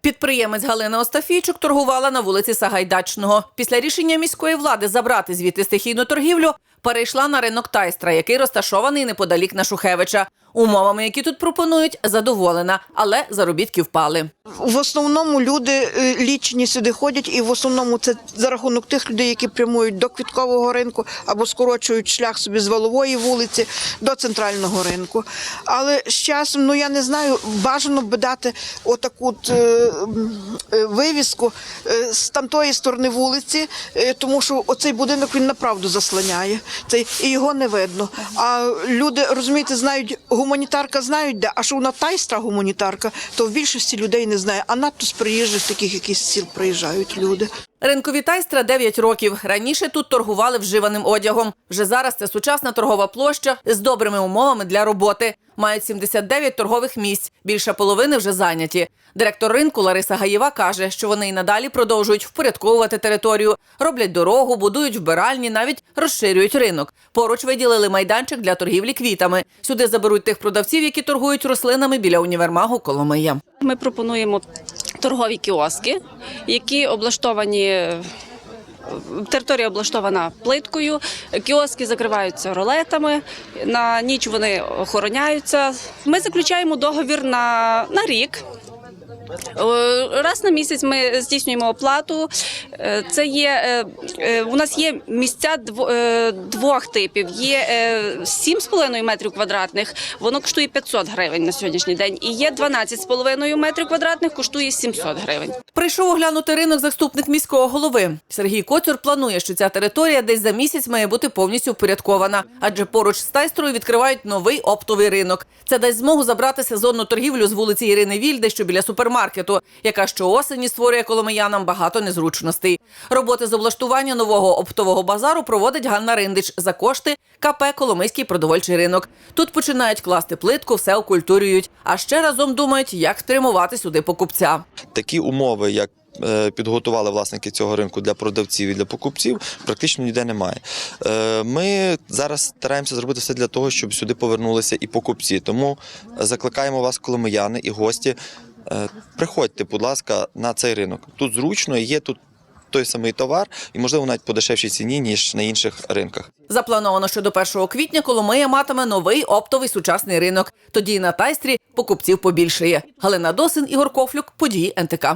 Підприємець Галина Остафійчук торгувала на вулиці Сагайдачного. Після рішення міської влади забрати звідти стихійну торгівлю, перейшла на ринок Тайстра, який розташований неподалік на Шухевича. Умовами, які тут пропонують, задоволена, але заробітки впали. В основному люди е, лічені сюди ходять, і в основному це за рахунок тих людей, які прямують до квіткового ринку або скорочують шлях собі з валової вулиці до центрального ринку. Але з часом, ну я не знаю, бажано би дати отаку от, е, е, вивіску е, з тамтої сторони вулиці, е, тому що оцей будинок він направду заслоняє. Цей, і його не видно. А люди, розумієте, знають, гуманітарка знають де, а що вона тайстра гуманітарка, то в більшості людей не знає. А надто з приїжджих таких якісь сіл приїжджають люди. Ринкові Тайстра 9 років. Раніше тут торгували вживаним одягом. Вже зараз це сучасна торгова площа з добрими умовами для роботи. Мають 79 торгових місць. Більша половини вже зайняті. Директор ринку Лариса Гаєва каже, що вони й надалі продовжують впорядковувати територію, роблять дорогу, будують вбиральні, навіть розширюють ринок. Поруч виділили майданчик для торгівлі квітами. Сюди заберуть тих продавців, які торгують рослинами біля універмагу Коломия. Ми пропонуємо торгові кіоски, які облаштовані. Територія облаштована плиткою, кіоски закриваються ролетами, на ніч вони охороняються. Ми заключаємо договір на, на рік. Е, Раз на місяць ми здійснюємо оплату. Е, Це є е, у нас є місця дво- двох типів. Є е, 7,5 метрів квадратних, воно коштує 500 гривень на сьогоднішній день. І є 12,5 метрів квадратних, коштує 700 гривень. Прийшов оглянути ринок заступник міського голови. Сергій Коцюр планує, що ця територія десь за місяць має бути повністю впорядкована, адже поруч з Тайстрою відкривають новий оптовий ринок. Це дасть змогу забрати сезонну торгівлю з вулиці Ірини Вільди, що біля супермаркету, яка щоосені створює коломиянам багато незручностей. Роботи з облаштування нового оптового базару проводить Ганна Риндич за кошти КП Коломийський продовольчий ринок. Тут починають класти плитку, все окультурюють, а ще разом думають, як стримувати сюди покупця. такі умови, як е, Підготували власники цього ринку для продавців і для покупців, практично ніде немає. Е, Ми зараз стараємося зробити все для того, щоб сюди повернулися і покупці. Тому закликаємо вас, коломияни і гості. Е, Приходьте, будь ласка, на цей ринок. Тут зручно є тут той самий товар, і можливо навіть по дешевшій ціні ніж на інших ринках. Заплановано, що до 1 квітня Коломия матиме новий оптовий сучасний ринок. Тоді на тайстрі покупців побільшає. Галина Досин, Ігор Кофлюк, події НТК.